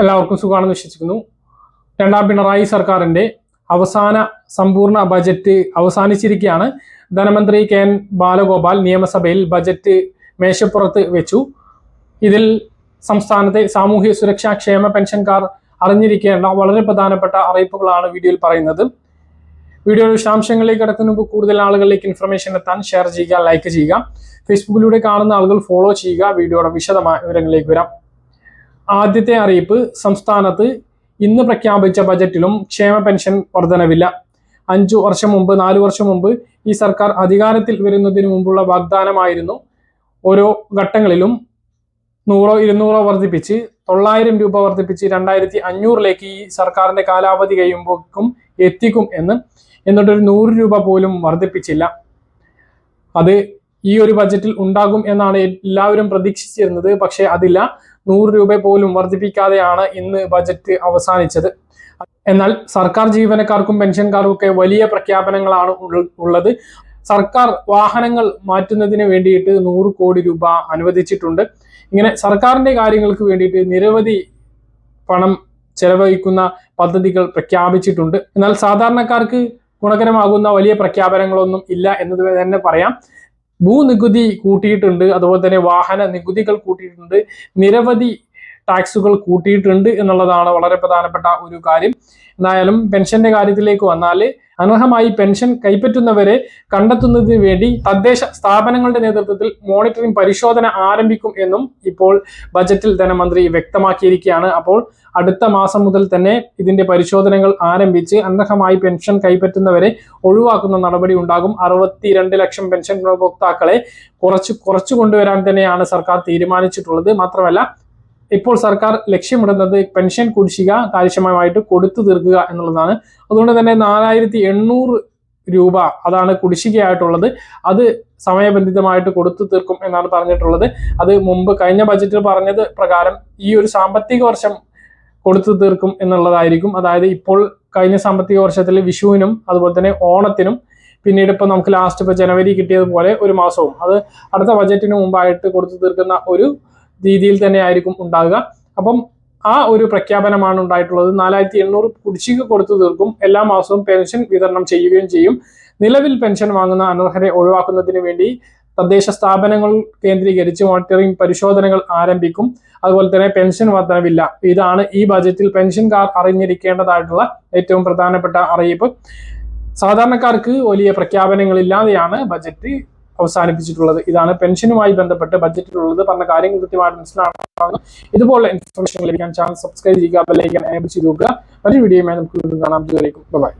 എല്ലാവർക്കും സുഖമാണെന്ന് വിശ്വസിക്കുന്നു. രണ്ടാം പിണറായി സർക്കാരിന്റെ അവസാന സമ്പൂർണ ബജറ്റ് അവസാനിച്ചിരിക്കുകയാണ്. ധനമന്ത്രി കെ എൻ ബാലഗോപാൽ നിയമസഭയിൽ ബജറ്റ് മേശപ്പുറത്ത് വെച്ചു. ഇതിൽ സംസ്ഥാനത്തെ സാമൂഹ്യ സുരക്ഷാ ക്ഷേമ പെൻഷൻകാർ അറിഞ്ഞിരിക്കേണ്ട വളരെ പ്രധാനപ്പെട്ട അറിയിപ്പുകളാണ് വീഡിയോയിൽ പറയുന്നത്. വീഡിയോ വിശദാംശങ്ങളിലേക്ക് കിടക്കുന്ന മുമ്പ് കൂടുതൽ ആളുകളിലേക്ക് ഇൻഫർമേഷൻ എത്താൻ ഷെയർ ചെയ്യുക ലൈക്ക് ചെയ്യുക. ഫേസ്ബുക്കിലൂടെ കാണുന്ന ആളുകൾ ഫോളോ ചെയ്യുക. വീഡിയോയുടെ വിശദമായ വിവരങ്ങളിലേക്ക് വരാം. ആദ്യത്തെ അറിയിപ്പ് സംസ്ഥാനത്ത് ഇന്ന് പ്രഖ്യാപിച്ച ബജറ്റിലും ക്ഷേമ പെൻഷൻ വർധനവില്ല. അഞ്ചു വർഷം മുമ്പ് നാലു വർഷം മുമ്പ് ഈ സർക്കാർ അധികാരത്തിൽ വരുന്നതിന് മുമ്പുള്ള വാഗ്ദാനമായിരുന്നു. ഓരോ ഘട്ടങ്ങളിലും നൂറോ ഇരുന്നൂറോ വർദ്ധിപ്പിച്ച് തൊള്ളായിരം രൂപ വർദ്ധിപ്പിച്ച് രണ്ടായിരത്തി അഞ്ഞൂറിലേക്ക് ഈ സർക്കാരിന്റെ കാലാവധി കഴിയുമ്പോഴേക്കും എത്തിക്കും എന്ന്. എന്നിട്ടൊരു നൂറ് രൂപ പോലും വർദ്ധിപ്പിച്ചില്ല അത് ഈ ഒരു ബജറ്റിൽ ഉണ്ടാകും എന്നാണ് എല്ലാവരും പ്രതീക്ഷിച്ചിരുന്നത്. പക്ഷേ അതില്ല. നൂറ് രൂപ പോലും വർദ്ധിപ്പിക്കാതെയാണ് ഇന്ന് ബജറ്റ് അവസാനിച്ചത്. എന്നാൽ സർക്കാർ ജീവനക്കാർക്കും പെൻഷൻകാർക്കും ഒക്കെ വലിയ പ്രഖ്യാപനങ്ങളാണ് ഉള്ളത്. സർക്കാർ വാഹനങ്ങൾ മാറ്റുന്നതിന് വേണ്ടിയിട്ട് നൂറ് കോടി രൂപ അനുവദിച്ചിട്ടുണ്ട്. ഇങ്ങനെ സർക്കാരിന്റെ കാര്യങ്ങൾക്ക് വേണ്ടിയിട്ട് നിരവധി പണം ചെലവഴിക്കുന്ന പദ്ധതികൾ പ്രഖ്യാപിച്ചിട്ടുണ്ട്. എന്നാൽ സാധാരണക്കാർക്ക് ഗുണകരമാകുന്ന വലിയ പ്രഖ്യാപനങ്ങളൊന്നും ഇല്ല എന്നത് തന്നെ പറയാം. ഭൂനികുതി കൂട്ടിയിട്ടുണ്ട്. അതുപോലെ തന്നെ വാഹന നികുതികൾ കൂട്ടിയിട്ടുണ്ട്. നിരവധി ടാക്സുകൾ കൂട്ടിയിട്ടുണ്ട് എന്നുള്ളതാണ് വളരെ പ്രധാനപ്പെട്ട ഒരു കാര്യം. എന്തായാലും പെൻഷന്റെ കാര്യത്തിലേക്ക് വന്നാൽ അനർഹമായി പെൻഷൻ കൈപ്പറ്റുന്നവരെ കണ്ടെത്തുന്നതിന് വേണ്ടി തദ്ദേശ സ്ഥാപനങ്ങളുടെ നേതൃത്വത്തിൽ മോണിറ്ററിംഗ് പരിശോധന ആരംഭിക്കും എന്നും ഇപ്പോൾ ബജറ്റിൽ ധനമന്ത്രി വ്യക്തമാക്കിയിരിക്കുകയാണ്. അപ്പോൾ അടുത്ത മാസം മുതൽ തന്നെ ഇതിന്റെ പരിശോധനകൾ ആരംഭിച്ച് അനർഹമായി പെൻഷൻ കൈപ്പറ്റുന്നവരെ ഒഴിവാക്കുന്ന നടപടി ഉണ്ടാകും. അറുപത്തിരണ്ട് ലക്ഷം പെൻഷൻ ഗുണഭോക്താക്കളെ കുറച്ച് കുറച്ചു കൊണ്ടുവരാൻ തന്നെയാണ് സർക്കാർ തീരുമാനിച്ചിട്ടുള്ളത്. മാത്രമല്ല ഇപ്പോൾ സർക്കാർ ലക്ഷ്യമിടുന്നത് പെൻഷൻ കുടിശ്ശിക കാര്യക്ഷമമായിട്ട് കൊടുത്തു തീർക്കുക എന്നുള്ളതാണ്. അതുകൊണ്ട് തന്നെ നാലായിരത്തി എണ്ണൂറ് രൂപ അതാണ് കുടിശ്ശികയായിട്ടുള്ളത്. അത് സമയബന്ധിതമായിട്ട് കൊടുത്തു തീർക്കും എന്നാണ് പറഞ്ഞിട്ടുള്ളത്. അത് മുമ്പ് കഴിഞ്ഞ ബജറ്റിൽ പറഞ്ഞത് പ്രകാരം ഈ ഒരു സാമ്പത്തിക വർഷം കൊടുത്തു തീർക്കും എന്നുള്ളതായിരിക്കും. അതായത് ഇപ്പോൾ കഴിഞ്ഞ സാമ്പത്തിക വർഷത്തിൽ വിഷുവിനും അതുപോലെ തന്നെ ഓണത്തിനും പിന്നീട് ഇപ്പോൾ നമുക്ക് ലാസ്റ്റ് ഇപ്പോൾ ജനുവരി കിട്ടിയതുപോലെ ഒരു മാസവും. അത് അടുത്ത ബജറ്റിന് മുമ്പായിട്ട് കൊടുത്തു തീർക്കുന്ന ഒരു രീതിയിൽ തന്നെ ആയിരിക്കും ഉണ്ടാകുക അപ്പം ആ ഒരു പ്രഖ്യാപനമാണ് ഉണ്ടായിട്ടുള്ളത്. നാലായിരത്തി എണ്ണൂറ് കുടിശ്ശിക കൊടുത്തു തീർക്കും. എല്ലാ മാസവും പെൻഷൻ വിതരണം ചെയ്യുകയും ചെയ്യും. നിലവിൽ പെൻഷൻ വാങ്ങുന്ന അനർഹരെ ഒഴിവാക്കുന്നതിന് വേണ്ടി തദ്ദേശ സ്ഥാപനങ്ങൾ കേന്ദ്രീകരിച്ച് മോണിറ്ററിംഗ് പരിശോധനകൾ ആരംഭിക്കും. അതുപോലെ തന്നെ പെൻഷൻ വർധനവില്ല. ഇതാണ് ഈ ബജറ്റിൽ പെൻഷൻകാർ അറിഞ്ഞിരിക്കേണ്ടതായിട്ടുള്ള ഏറ്റവും പ്രധാനപ്പെട്ട അറിയിപ്പ്. സാധാരണക്കാർക്ക് വലിയ പ്രഖ്യാപനങ്ങളില്ലാതെയാണ് ബജറ്റ് അവസാനിപ്പിച്ചിട്ടുള്ളത്. ഇതാണ് പെൻഷനുമായി ബന്ധപ്പെട്ട് ബജറ്റിലുള്ളത് പറഞ്ഞ കാര്യങ്ങൾ കൃത്യമായിട്ട് മനസ്സിലാക്കണം. ഇതുപോലെ ഇൻഫർമേഷൻ ലഭിക്കാൻ ചാനൽ സബ്സ്ക്രൈബ് ചെയ്യുക ബെല്ലൈക്കൻ എനേബിൾ ചെയ്ത് നോക്കുക മറ്റൊരു വീഡിയോയുമായി നമുക്ക് വീണ്ടും കാണാം. ബൈ